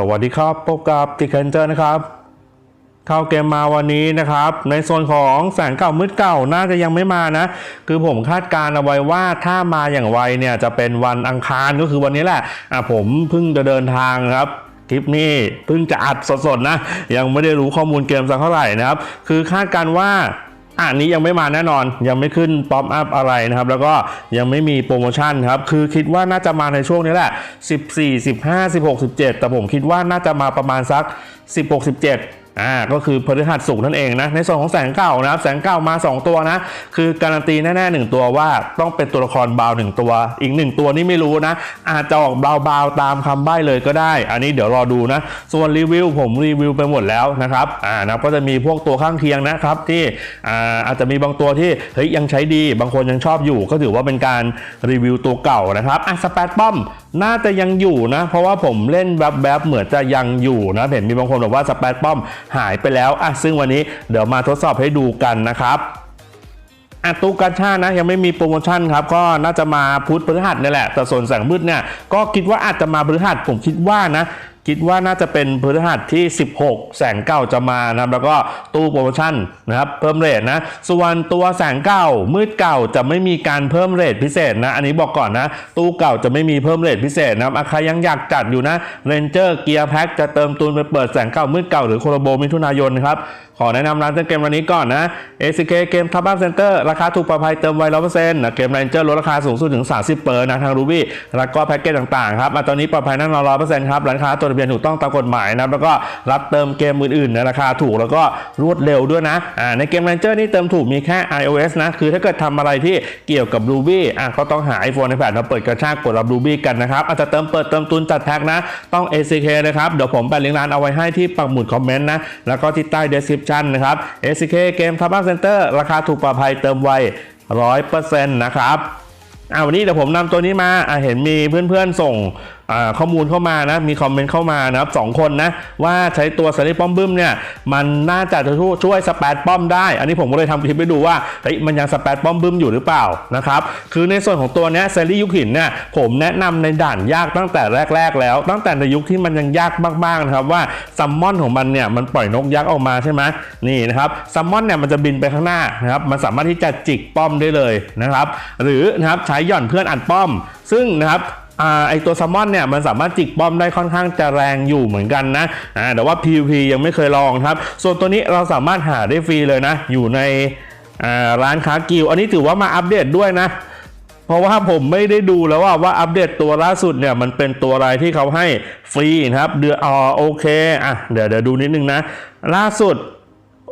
สวัสดีครับ พบกับติเคนเจอร์นะครับ เข้าเกมมาวันนี้นะครับ ในโซนของแสงเก่ามืดเก่าน่าจะยังไม่มานะ คือผมคาดการณ์เอาไว้ว่าถ้ามาอย่างไวเนี่ยจะเป็นวันอังคารก็คือวันนี้แหละอะผมเพิ่งจะเดินทางครับคลิปนี้เพิ่งจะอัดสดๆนะ ยังไม่ได้รู้ข้อมูลเกมสักเท่าไหร่นะครับ คือคาดการณ์ว่า อ่านนี้ยังไม่มาแน่นอน ยังไม่ขึ้นป๊อปอัพอะไรนะครับ แล้วก็ยังไม่มีโปรโมชั่นครับ คือคิดว่าน่าจะมาในช่วงนี้แหละ 14 15 16 17 แต่ผมคิดว่าน่าจะมาประมาณสัก 16 17 อ่าก็คือพฤหัสสุกนั่นเองนะในส่วนของแสงเก่านะครับแสงเก่ามา 2 ตัวนะ คือการันตีแน่ๆหนึ่งตัวว่าต้องเป็นตัวละครบาวหนึ่งตัว อีกหนึ่งตัวนี่ไม่รู้นะ อาจจะออกบาวๆตามคำใบ้เลยก็ได้ อันนี้เดี๋ยวรอดูนะ ส่วนรีวิวผมรีวิวไปหมดแล้วนะครับอ่านะก็จะมีพวกตัวข้างเคียงนะครับที่อ่าอาจจะมีบางตัวที่เฮ้ยยังใช้ดี บางคนยังชอบอยู่ ก็ถือว่าเป็นการรีวิวตัวเก่านะครับอะสเปซป้อมน่าจะยังอยู่นะ เพราะว่าผมเล่นแบบแบบๆเหมือนจะยังอยู่นะ เห็นมีบางคนบอกว่าสเปซป้อมหายไปแล้วอะซึ่งวันนี้เดี๋ยวมาทดสอบให้ดูกันนะครับอะตู้กาชานะยังไม่มีโปรโมชั่นครับ ก็น่าจะมาพุธพฤหัสนี่แหละ แต่ส่วนแสงมืดเนี่ยก็คิดว่าอาจจะมาพฤหัสผมคิดว่านะ คิดว่าน่าจะเป็นพฤหัสที่ 16 แสงเก่าจะมานะครับแล้วก็ตู้โปรโมชั่นนะครับเพิ่มเรทนะส่วนตัวแสงเก่ามืดเก่าจะไม่มีการเพิ่มเรทพิเศษนะอันนี้บอกก่อนนะ ตู้เก่าจะไม่มีเพิ่มเรทพิเศษนะครับใครยังอยากจัดอยู่นะเรนเจอร์เกียร์แพ็กจะเติมตูนไปเปิดแสงเก่ามืดเก่าหรือโคโลโบมิถุนายนครับ ขอแนะนำร้านเติมเกมวันนี้ก่อนนะ ACK เกมทับบ้านเซ็นเตอร์ราคาถูกปลอดภัยเติมไวร้อยเปอร์เซ็นต์นะเกมเรนเจอร์ลดราคาสูงสุดถึง 30 เปอร์นะทางรูบี้แล้วก็แพ็กเกจต่างๆครับตอนนี้ปลอดภัยแน่นอนร้อยเปอร์เซ็นต์ครับร้านค้าตัวทะเบียนถูกต้องตามกฎหมายนะแล้วก็รับเติมเกมอื่นๆในราคาถูกแล้วก็รวดเร็วด้วยนะอ่าในเกมเรนเจอร์นี่เติมถูกมีแค่ iOS นะคือถ้าเกิดทำอะไรที่เกี่ยวกับ Ruby อะก็ต้องหา iPhone iPad มาเปิดกระชากกดรับ Ruby กันนะครับอาจจะเติมเปิดเติมตุนจัดแพ็กนะต้อง ACK นะครับเดี๋ยวผมแปะลิงก์ร้านเอาไว้ให้ที่ปักหมุดคอมเมนต์นะแล้วก็ที่ใต้ description นะครับ S.K เกมทับบ้านเซ็นเตอร์ราคาถูกปลอดภัยเติมไว 100%นะครับอ่าวันนี้เดี๋ยวผมนำตัวนี้มาอ่าเห็นมีเพื่อนๆส่ง ข้อมูลเข้ามานะมีคอมเมนต์เข้ามานะครับสองคนนะว่าใช้ตัวสลิปป้อมบึ้มเนี่ยมันน่าจะช่วยช่วยสเปดป้อมได้ อันนี้ผมก็เลยทำคลิปไปดูว่าเฮ้ยมันยังสเปดป้อมบึ้มอยู่หรือเปล่านะครับคือในส่วนของตัวเนี้ยเซรียุคหินเนี่ยผมแนะนำในด่านยากตั้งแต่แรก ๆ แล้ว ตั้งแต่ในยุคที่มันยังยากมากๆนะครับว่าซัมมอนของมันเนี่ยมันปล่อยนกยักษ์ออกมาใช่ไหมนี่นะครับซัมมอนเนี่ยมันจะบินไปข้างหน้านะครับมันสามารถที่จะจิกป้อมได้เลยนะครับหรือนะครับใช้หย่อนเพื่อนอัดป้อม ซึ่งนะครับ ไอตัวซัมมอนเนี่ยมันสามารถจิกป้อมได้ค่อนข้างจะแรงอยู่เหมือนกันนะอ่าแต่ว่า PVP ยังไม่เคยลองครับ ส่วนตัวนี้เราสามารถหาได้ฟรีเลยนะ อยู่ในอ่าร้านค้ากิลอันนี้ถือว่ามาอัปเดตด้วยนะเพราะว่าผมไม่ได้ดูแล้วว่าว่าอัปเดตตัวล่าสุดเนี่ยมันเป็นตัวอะไรที่เขาให้ฟรีนะครับ เดือนอ๋อโอเคอะเดี๋ยวเดี๋ยวดูนิดนึงนะ ล่าสุด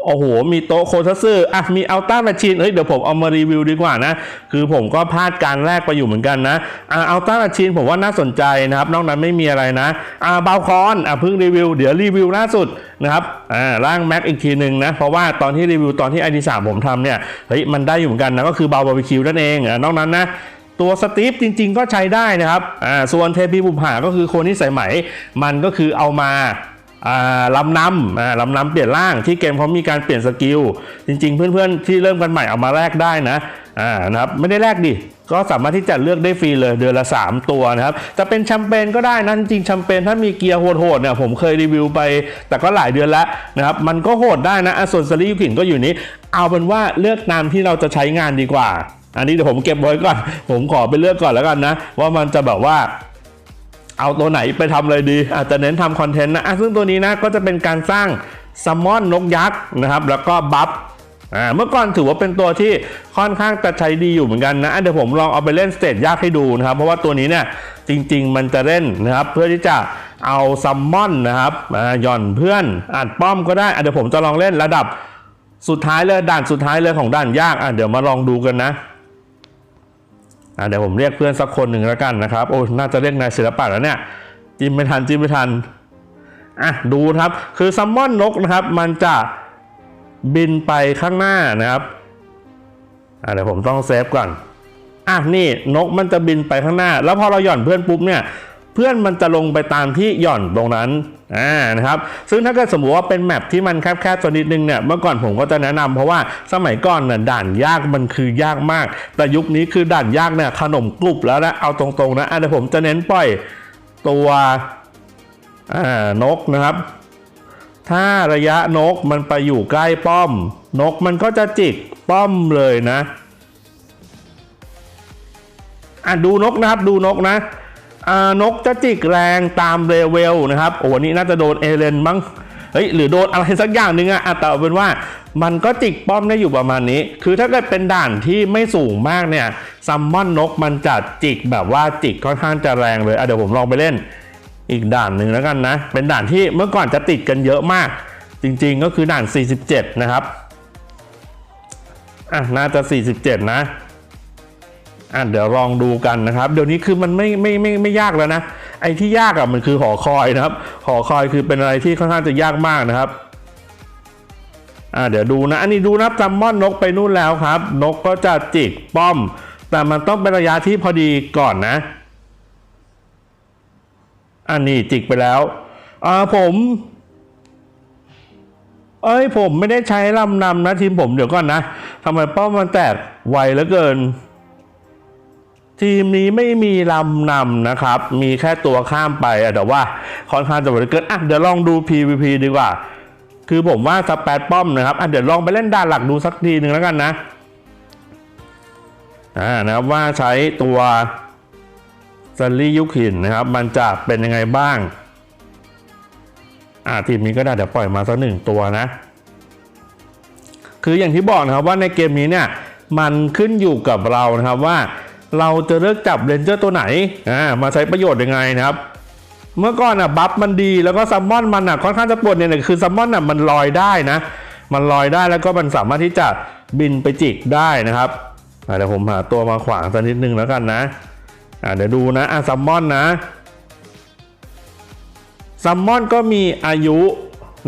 โอ้โห มีโต๊ะโคทัสึอะ มีอัลต้าแมชชีนเฮ้ย เดี๋ยวผมเอามารีวิวดีกว่านะ คือผมก็พลาดการแรกไปอยู่เหมือนกันนะ อะอัลต้าแมชชีนผมว่าน่าสนใจนะครับ นอกนั้นไม่มีอะไรนะ อ่าบาวคอนอะเพิ่งรีวิว เดี๋ยวรีวิวล่าสุดนะครับ อ่า ร่างแม็กอีกทีหนึ่งนะ เพราะว่าตอนที่รีวิวตอนที่ ID3 ผมทำเนี่ย เฮ้ย มันได้อยู่เหมือนกันนะ ก็คือเบาบาร์บีคิวนั่นเองอะนอกนั้นนะตัวสตีฟจริง ๆ ก็ใช้ได้นะครับ อ่า ส่วนเทพีบุผาก็คือคนที่ใส่ไหม มันก็คือเอามา ลำนำอ่าลำนำเปลี่ยนร่างที่เกมเขามีการเปลี่ยนสกิล จริง ๆ เพื่อนๆ ที่เริ่มกันใหม่เอามาแลกได้นะอ่านะครับไม่ได้แลกดิก็สามารถที่จะเลือกได้ฟรีเลยเดือนละ 3 ตัวนะครับจะเป็นแชมเปญก็ได้นะจริงแชมเปญถ้ามีเกียร์โหดๆเนี่ยผมเคยรีวิวไป แต่ก็หลายเดือนแล้วนะครับมันก็โหดได้นะอส่วนสลียูขินก็อยู่นี้ เอาเป็นว่าเลือกตามที่เราจะใช้งานดีกว่า อันนี้เดี๋ยวผมเก็บไว้ก่อน ผมขอไปเลือกก่อนแล้วกันนะ ว่ามันจะแบบว่า เอาตัวไหนไปทำเลยดี อาจจะเน้นทำคอนเทนต์นะซึ่งตัวนี้นะก็จะเป็นการสร้างซัมมอนนกยักษ์นะครับ แล้วก็บัฟเมื่อก่อนถือว่าเป็นตัวที่ค่อนข้างจะใช้ดีอยู่เหมือนกันนะ เดี๋ยวผมลองเอาไปเล่นสเตจยากให้ดูนะครับ เพราะว่าตัวนี้เนี่ยจริง ๆ มันจะเล่นนะครับ เพื่อที่จะเอาซัมมอนนะครับย่อนเพื่อนอัดป้อมก็ได้เดี๋ยวผมจะลองเล่นระดับสุดท้ายเลยด่านสุดท้ายเลยของด่านยากเดี๋ยวมาลองดูกันนะ เดี๋ยวผมเรียกเพื่อนสักคนหนึ่งแล้วกันนะครับ โอ้ น่าจะเรียกนายศิลปะแล้วเนี่ย จิ้มไม่ทันจิ้มไม่ทัน อะ ดูครับ คือซัมมอนนกนะครับ มันจะบินไปข้างหน้านะครับ อะเดี๋ยวผมต้องเซฟก่อน อะนี่นกมันจะบินไปข้างหน้า แล้วพอเราหย่อนเพื่อนปุ๊บเนี่ย เพื่อนมันจะลงไปตามที่หย่อนตรงนั้นอ่านะครับซึ่งถ้าเกิดสมมติว่าเป็นแมปที่มันแคบๆตัวนิดนึงเนี่ยเมื่อก่อนผมก็จะแนะนำเพราะว่าสมัยก่อนเนี่ยด่านยากมันคือยากมาก แต่ยุคนี้คือด่านยากเนี่ยขนมกรุบแล้วนะเอาตรงๆนะอะเดี๋ยวผมจะเน้นปล่อยตัวอ่านกนะครับ ถ้าระยะนกมันไปอยู่ใกล้ป้อม นกมันก็จะจิกป้อมเลยนะอะดูนกนะครับดูนกนะ นกจะจิกแรงตามเลเวลนะครับ โอ้วันนี้น่าจะโดนเอเลนมั้งเฮ้ยหรือโดนอะไรสักอย่างหนึ่งอะแต่เอาเป็นว่ามันก็จิกป้อมได้อยู่ประมาณนี้ คือถ้าเกิดเป็นด่านที่ไม่สูงมากเนี่ยซัมมอนนกมันจะจิกแบบว่าจิกค่อนข้างจะแรงเลยอะเดี๋ยวผมลองไปเล่นอีกด่านหนึ่งแล้วกันนะ เป็นด่านที่เมื่อก่อนจะติดกันเยอะมาก จริงๆก็คือด่าน 47 นะครับ อะน่าจะ 47 นะ อะเดี๋ยวลองดูกันนะครับ เดี๋ยวนี้คือมันไม่ไม่ไม่ไม่ยากแล้วนะ ไอ้ที่ยากอะมันคือหอคอยนะครับ หอคอยคือเป็นอะไรที่ค่อนข้างจะยากมากนะครับอะเดี๋ยวดูนะ อันนี้ดูนะจัมมอนนกไปนู่นแล้วครับ นกก็จะจิกป้อม แต่มันต้องเป็นระยะที่พอดีก่อนนะ อันนี้จิกไปแล้วอ่าผม เอ้ยผมไม่ได้ใช้ลำนำนะทีมผมเดี๋ยวก่อนนะทำไมป้อมมันแตกไวเหลือเกิน ทีมนี้ไม่มีลำนำนะครับ มีแค่ตัวข้ามไปอะแต่ว่าค่อนข้างจะเหลือเกินอะเดี๋ยวลองดู PVP ดีกว่า คือผมว่าสแปดป้อมนะครับอะเดี๋ยวลองไปเล่นด่านหลักดูสักทีหนึ่งแล้วกันนะอ่านะครับว่าใช้ตัวซันลี่ยุคินนะครับ มันจะเป็นยังไงบ้าง อ่าทีมนี้ก็ได้เดี๋ยวปล่อยมาสักหนึ่งตัวนะ คืออย่างที่บอกนะครับว่าในเกมนี้เนี่ยมันขึ้นอยู่กับเรานะครับว่า เราจะเลือกจับเรนเจอร์ตัวไหนอ่ามาใช้ประโยชน์ยังไงนะครับเมื่อก่อนอะบัฟมันดีแล้วก็ซัมมอนมันอะค่อนข้างจะปวดเนี่ยคือซัมมอนอะมันลอยได้นะ มันลอยได้แล้วก็มันสามารถที่จะบินไปจิกได้นะครับเดี๋ยวผมหาตัวมาขวางสักนิดนึงแล้วกันนะอะเดี๋ยวดูนะอะซัมมอนนะซัมมอนก็มีอายุ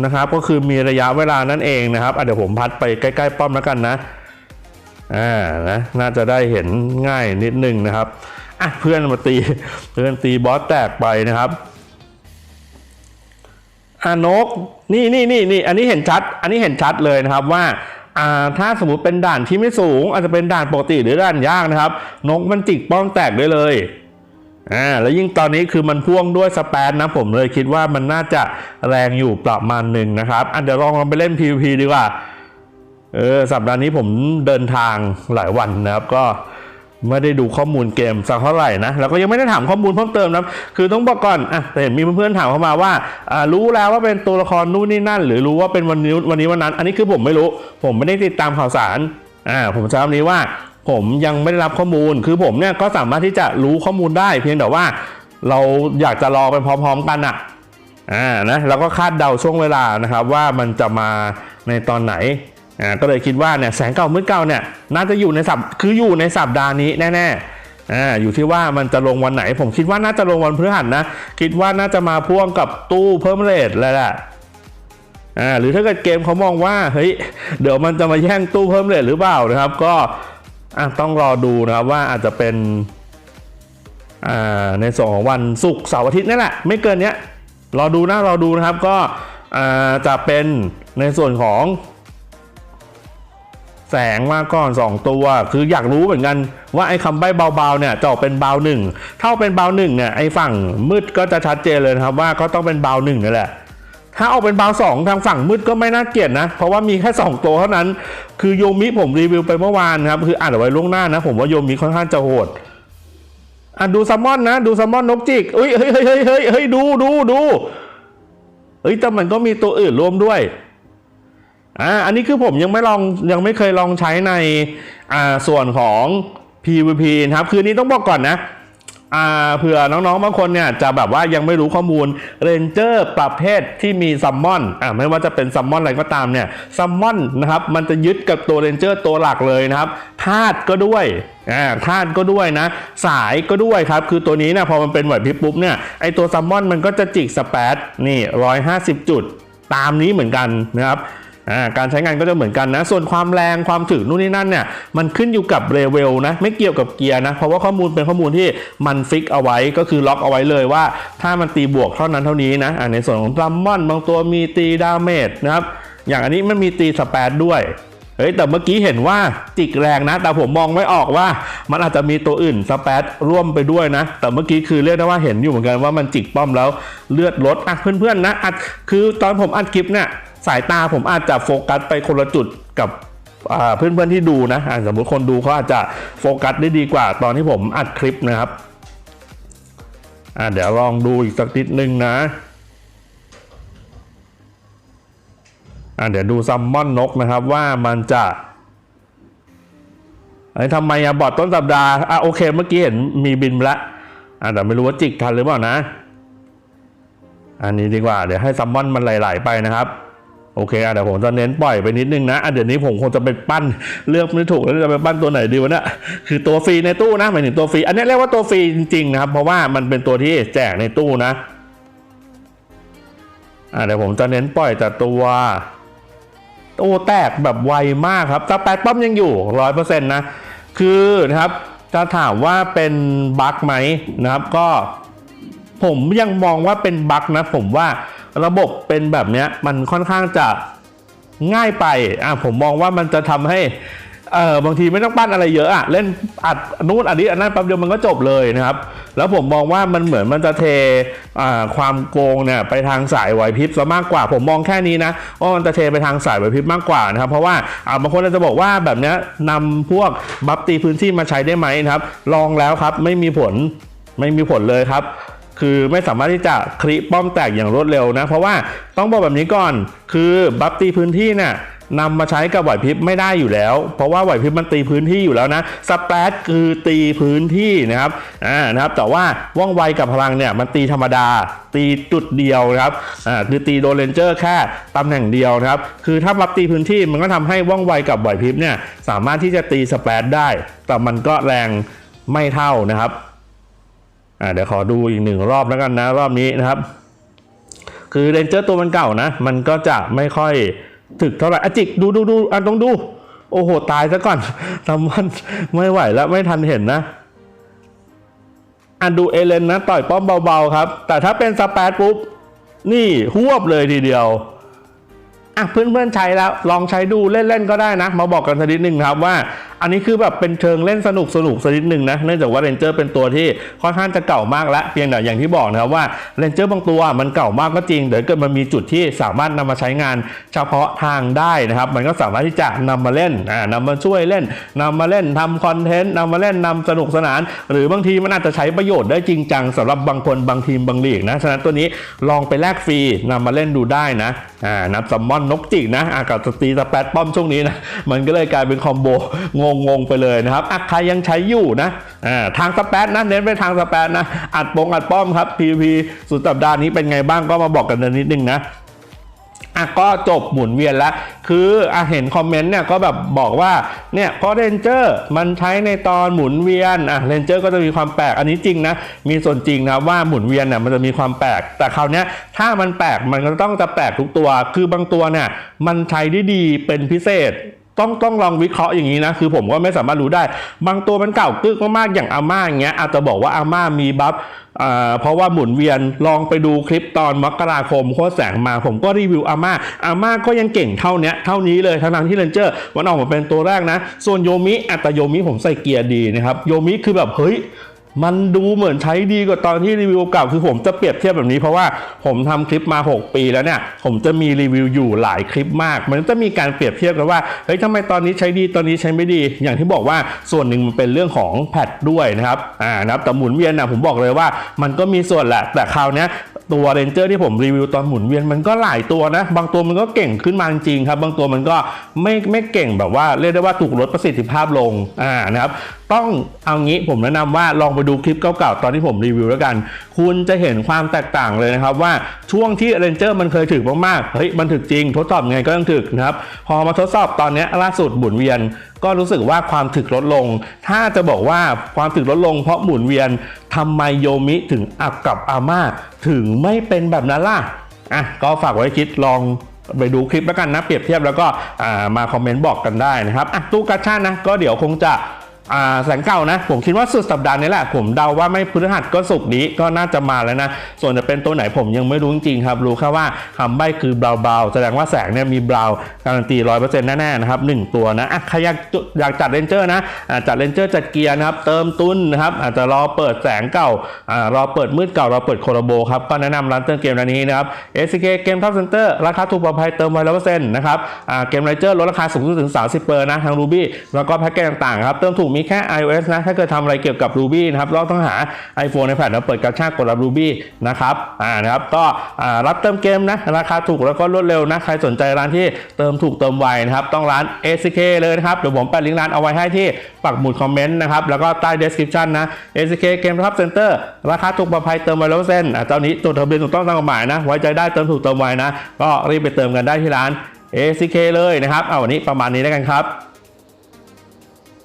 นะครับก็คือมีระยะเวลานั่นเองนะครับอะเดี๋ยวผมพัดไปใกล้ๆป้อมแล้วกันนะ อ่านะน่าจะได้เห็นง่ายนิดนึงนะครับอะเพื่อนมาตีเพื่อนตีบอสแตกไปนะครับอานกนี่นี่นี่นี่อันนี้เห็นชัด อันนี้เห็นชัดเลยนะครับว่าอ่าถ้าสมมติเป็นด่านที่ไม่สูง อาจจะเป็นด่านปกติหรือด่านยากนะครับ นกมันจิกป้องแตกได้เลยอ่าแล้วยิ่งตอนนี้คือมันพ่วงด้วยสแปนนะผมเลยคิดว่ามันน่าจะแรงอยู่ประมาณหนึ่งนะครับอันเดี๋ยวลองลองไปเล่น PVP ดีกว่า เออสัปดาห์นี้ผมเดินทางหลายวันนะครับ ก็ไม่ได้ดูข้อมูลเกมสักเท่าไหร่นะแล้วก็ยังไม่ได้ถามข้อมูลเพิ่มเติมนะคือต้องบอกก่อนอะแต่เห็นมีเพื่อนๆถามเข้ามาว่าอ่า รู้แล้วว่าเป็นตัวละครนู่นนี่นั่น หรือรู้ว่าเป็นวันนี้วันนี้วันนั้น อันนี้คือผมไม่รู้ ผมไม่ได้ติดตามข่าวสารอ่าผมจะคำนี้ว่า ผมยังไม่ได้รับข้อมูล คือผมเนี่ยก็สามารถที่จะรู้ข้อมูลได้ เพียงแต่ว่า เราอยากจะรอไปพร้อม ๆ กันอะอ่านะแล้วก็คาดเดาช่วงเวลานะครับว่ามันจะมาในตอนไหน ก็เลยคิดว่าเนี่ยแสงเก่ามืดเก่าเนี่ยน่าจะอยู่ในสัปคืออยู่ในสัปดาห์นี้แน่ๆอ่าอยู่ที่ว่ามันจะลงวันไหน ผมคิดว่าน่าจะลงวันพฤหัสนะคิดว่าน่าจะมาพ่วงกับตู้เพิ่มเรทเลยแหละอ่าหรือถ้าเกิดเกมเขามองว่าเฮ้ยเดี๋ยวมันจะมาแย่งตู้เพิ่มเรทหรือเปล่านะครับ ก็ต้องรอดูนะครับว่าอาจจะเป็นในส่วนของวันศุกร์เสาร์อาทิตย์นั่นแหละไม่เกินเนี้ยรอดูนะรอดูนะครับก็จะเป็นในส่วนของ แสงมาก่อน 2 ตัว คืออยากรู้เหมือนกันว่าไอ้คำใบ้เบาๆเนี่ยจะออกเป็นเบาหนึ่งถ้าเป็นเบาหนึ่งเนี่ยไอ้ฝั่งมืดก็จะชัดเจนเลยครับว่าก็ต้องเป็นเบาหนึ่งนั่นแหละถ้าออกเป็นเบาสองทางฝั่งมืดก็ไม่น่าเกลียดนะ เพราะว่ามีแค่ 2 ตัวเท่านั้น คือโยมิผมรีวิวไปเมื่อวานครับคืออ่านเอาไว้ล่วงหน้านะ ผมว่าโยมิค่อนข้างจะโหดอะดูซัมมอนนะ ดูซัมมอนนกจิกเฮ้ยเฮ้ยเฮ้ยเฮ้ยเฮ้ยเฮ้ยดูดูดูเฮ้ยแต่มันก็มีตัวอื่นรวมด้วย อ่าอันนี้คือผมยังไม่ลองยังไม่เคยลองใช้ในอ่าส่วนของ PVP นะครับ คือนี้ต้องบอกก่อนนะอ่าเผื่อน้องๆบางคนเนี่ยจะแบบว่ายังไม่รู้ข้อมูลเรนเจอร์ประเภทที่มีซัมมอนอ่าไม่ว่าจะเป็นซัมมอนอะไรก็ตามเนี่ยซัมมอนนะครับมันจะยึดกับตัวเรนเจอร์ตัวหลักเลยนะครับธาตุก็ด้วยอ่าธาตุก็ด้วยนะ สายก็ด้วยครับ คือตัวนี้เนี่ยพอมันเป็นไหวพริบปุ๊บเนี่ยไอตัวซัมมอนมันก็จะจิกสเปซนี่150จุดตามนี้เหมือนกันนะครับ การใช้งานก็จะเหมือนกันนะ ส่วนความแรงความถึกนู่นนี่นั่นเนี่ยมันขึ้นอยู่กับเรเวลนะไม่เกี่ยวกับเกียร์นะเพราะว่าข้อมูลเป็นข้อมูลที่มันฟิกเอาไว้ก็คือล็อกเอาไว้เลยว่า ถ้ามันตีบวกเท่านั้นเท่านี้นะในส่วนของซัมมอนบางตัวมีตีดาเมจนะครับอย่างอันนี้มันมีตีสเปซด้วยเฮ้ยแต่เมื่อกี้เห็นว่าจิกแรงนะ แต่ผมมองไม่ออกว่า มันอาจจะมีตัวอื่นสเปซร่วมไปด้วยนะ แต่เมื่อกี้คือเรียกได้ว่าเห็นอยู่เหมือนกันว่ามันจิกป้อมแล้วเลือดลดอะเพื่อนๆนะอัดคือตอนผมอัดคลิปเนี่ย สายตาผมอาจจะโฟกัสไปคนละจุดกับเพื่อนๆที่ดูนะอะสมมติคนดูเขาอาจจะโฟกัสได้ดีกว่า ตอนที่ผมอัดคลิปนะครับอะเดี๋ยวลองดูอีกสักนิดนึงนะอะเดี๋ยวดูซัมมอนนกนะครับว่ามันจะไอ้ทำไมอะบอดต้นสัปดาห์อะโอเคเมื่อกี้เห็นมีบินละอะแต่ไม่รู้ว่าจิกทันหรือเปล่านะ อันนี้ดีกว่า เดี๋ยวให้ซัมมอนมันไหลๆไปนะครับ โอเคอะเดี๋ยวผมจะเน้นปล่อยไปนิดนึงนะอะเดี๋ยวนี้ผมคงจะไปปั้นเลือกไม่ถูกแล้วจะไปปั้นตัวไหนดีวะเนี่ยคือตัวฟรีในตู้นะหมายถึงตัวฟรีอันนี้เรียกว่าตัวฟรีจริงๆนะครับเพราะว่ามันเป็นตัวที่แจกในตู้นะอะเดี๋ยวผมจะเน้นปล่อยแต่ตัวโอ้แตกแบบไวมากครับสแปดป้อมยังอยู่ร้อยเปอร์เซ็นต์นะคือนะครับจะถามว่าเป็นบั๊กไหมนะครับก็ผมยังมองว่าเป็นบั๊กนะผมว่า ระบบเป็นแบบนี้มันค่อนข้างจะง่ายไปอะผมมองว่ามันจะทำให้เออบางทีไม่ต้องปั้นอะไรเยอะอะเล่นอัดนู่นอันนี้อันนั้นแป๊บเดียวมันก็จบเลยนะครับ แล้วผมมองว่ามันเหมือนมันจะเทอ่าความโกงเนี่ยไปทางสายไหวพริบซะมากกว่า ผมมองแค่นี้นะว่ามันจะเทไปทางสายไหวพริบมากกว่านะครับ เพราะว่าอ่าบางคนอาจจะบอกว่าแบบนี้ยนำพวกบัฟตีพื้นที่มาใช้ได้ไหมนะครับ ลองแล้วครับไม่มีผลไม่มีผลเลยครับ คือไม่สามารถที่จะคลิป้อมแตกอย่างรวดเร็วนะ เพราะว่าต้องบอกแบบนี้ก่อน คือบัฟตีพื้นที่เนี่ยนำมาใช้กับไหวพริบไม่ได้อยู่แล้ว เพราะว่าไหวพริบมันตีพื้นที่อยู่แล้วนะสเปซคือตีพื้นที่นะครับอ่านะครับแต่ว่าว่องไวกับพลังเนี่ยมันตีธรรมดา ตีจุดเดียวนะครับอ่าคือตีโดนเลนเจอร์แค่ตำแหน่งเดียวนะครับคือถ้าบัฟตีพื้นที่มันก็ทำให้ว่องไวกับไหวพริบเนี่ยสามารถที่จะตีสเปซได้ แต่มันก็แรงไม่เท่านะครับ อ่าเดี๋ยวขอดูอีกหนึ่งรอบแล้วกันนะรอบนี้นะครับ คือเรนเจอร์ตัวมันเก่านะ มันก็จะไม่ค่อยถึกเท่าไหร่อจิกดูดูดูอะต้องดู โอ้โห ตายซะก่อนทำมันไม่ไหวแล้วไม่ทันเห็นนะอะดูเอเลนนะ ต่อยป้อมเบาๆครับ แต่ถ้าเป็นสเปซปุ๊บ นี่หวบเลยทีเดียวอะเพื่อนๆใช้แล้วลองใช้ดูเล่นๆก็ได้นะ มาบอกกันสักนิดหนึ่งครับว่า อันนี้คือแบบเป็นเชิงเล่นสนุกสนุกสักนิดหนึ่งนะ เนื่องจากว่าเรนเจอร์เป็นตัวที่ค่อนข้างจะเก่ามากแล้วเพียงแต่อย่างที่บอกนะครับว่าเรนเจอร์บางตัวมันเก่ามากก็จริงเดี๋ยวเกิดมันมีจุดที่สามารถนำมาใช้งานเฉพาะทางได้นะครับ มันก็สามารถที่จะนำมาเล่นอ่านำมาช่วยเล่นนำมาเล่นทำคอนเทนต์นำมาเล่นนำสนุกสนาน หรือบางทีมันอาจจะใช้ประโยชน์ได้จริงจังสำหรับบางคนบางทีมบางลีกนะฉะนั้นตัวนี้ลองไปแลกฟรีนำมาเล่นดูได้นะอ่านับซัมมอนนกจิกนะอากับสตีสแปดป้อมช่วงนี้นะมันก็เลยกลายเป็นคอมโบงงงๆไปเลยนะครับอะใครยังใช้อยู่นะอ่าทางสแปดนะเน้นไปทางสแปดนะ อัดปงอัดป้อมครับ PVP สุดสัปดาห์นี้เป็นไงบ้างก็มาบอกกันนิดนึงนะอะก็จบหมุนเวียนแล้ว คืออะเห็นคอมเมนต์เนี่ยก็แบบบอกว่าเนี่ยเพราะเรนเจอร์มันใช้ในตอนหมุนเวียนอะเรนเจอร์ก็จะมีความแปลกอันนี้จริงนะ มีส่วนจริงนะว่าหมุนเวียนเนี่ยมันจะมีความแปลก แต่คราวนี้ถ้ามันแปลกมันก็ต้องจะแปลกทุกตัว คือบางตัวเนี่ยมันใช้ได้ดีเป็นพิเศษ ต้องต้องลองวิเคราะห์อย่างนี้นะ คือผมก็ไม่สามารถรู้ได้ บางตัวมันเก่ากึกมากๆ อย่างอาม่าอย่างเงี้ยอาจจะบอกว่าอาม่ามีบัฟอ่าเพราะว่าหมุนเวียนลองไปดูคลิปตอนมกราคมโคตรแสงมาผมก็รีวิวอาม่าอาม่าก็ยังเก่งเท่านี้เท่านี้เลยทั้งที่เรนเจอร์มันออกมาเป็นตัวแรกนะ ส่วนโยมิอัตโยมิผมใส่เกียร์ดีนะครับโยมิคือแบบเฮ้ย มันดูเหมือนใช้ดีกว่าตอนที่รีวิวเก่าคือผมจะเปรียบเทียบแบบนี้เพราะว่าผมทำคลิปมา 6 ปีแล้วเนี่ย ผมจะมีรีวิวอยู่หลายคลิปมาก มันจะมีการเปรียบเทียบกันว่าเฮ้ยทำไมตอนนี้ใช้ดีตอนนี้ใช้ไม่ดี อย่างที่บอกว่าส่วนหนึ่งมันเป็นเรื่องของแพทด้วยนะครับอ่านะครับแต่หมุนเวียนนะผมบอกเลยว่ามันก็มีส่วนแหละ แต่คราวนี้ตัวเรนเจอร์ที่ผมรีวิวตอนหมุนเวียนมันก็หลายตัวนะ บางตัวมันก็เก่งขึ้นมาจริงครับ บางตัวมันก็ไม่ไม่เก่งแบบว่าเรียกได้ว่าถูกลดประสิทธิภาพลงอ่านะครับ ต้องเอางี้ผมแนะนำว่าลองไปดูคลิปเก่าๆตอนที่ผมรีวิวแล้วกัน คุณจะเห็นความแตกต่างเลยนะครับว่าช่วงที่เรนเจอร์มันเคยถึกมากๆเฮ้ยมันถึกจริง ทดสอบไงก็ต้องถึกนะครับพอมาทดสอบตอนนี้ล่าสุดหมุนเวียน ก็รู้สึกว่าความถึกลดลง ถ้าจะบอกว่าความถึกลดลงเพราะหมุนเวียนทำไมโยมิถึงอับกับอาม่าถึงไม่เป็นแบบนั้นล่ะอะก็ฝากไว้คิดลองไปดูคลิปแล้วกันนะเปรียบเทียบแล้วก็มาคอมเมนต์บอกกันได้นะครับอะตู้กาชานะก็เดี๋ยวคงจะ แสงเก่านะ ผมคิดว่าสุดสัปดาห์นี้แหละ ผมเดาว่าไม่พฤหัสก็สุกนี้ก็น่าจะมาแล้วนะ ส่วนจะเป็นตัวไหนผมยังไม่รู้จริงครับ รู้แค่ว่าคำใบ้คือเบาๆ แสดงว่าแสงเนี่ยมีเบาการันตีร้อยเปอร์เซ็นต์แน่ๆนะครับหนึ่งตัวนะะใครอยากจุอยากจัดเลนเจอร์นะจัดเลนเจอร์จัดเกียร์นะครับ เติมตุ้นนะครับ อาจจะรอเปิดแสงเก่ารอเปิดมืดเก่ารอเปิดโคโรโบครับ ก็แนะนำร้านเติมเกมร้านนี้นะครับ SK เกมท็อปเซ็นเตอร์ราคาถูกปลอดภัยเติมไว้ร้อยเปอร์เซ็นต์นะครับเกมไรเจอร์ลดราคาสูงสุดถึง30เปอร์นะทาง Ruby แล้วก็แพ็กเกจต่างๆครับเติมถูกมีแค่ iOS นะ ถ้าเกิดทำอะไรเกี่ยวกับ Ruby นะครับเราต้องหา iPhone iPad แล้วเปิดกระชากกดรับ Ruby นะครับอ่านะครับก็รับเติมเกมนะราคาถูกแล้วก็รวดเร็วนะ ใครสนใจร้านที่เติมถูกเติมไวนะครับ ต้องร้าน SK เลยนะครับ เดี๋ยวผมแปะลิงก์ร้านเอาไว้ให้ที่ปักหมุดคอมเมนต์นะครับ แล้วก็ใต้ description นะ SK เกมท็อปเซ็นเตอร์ราคาถูกปลอดภัยเติมไวร้อยเปอร์เซ็นต์อ่าเจ้านี้จดทะเบียนถูกต้องตามกฎหมายนะ ไว้ใจได้เติมถูกเติมไวนะ ก็รีบไปเติมกันได้ที่ร้าน ACK เลยนะครับ เอาวันนี้ประมาณนี้แล้วกันครับ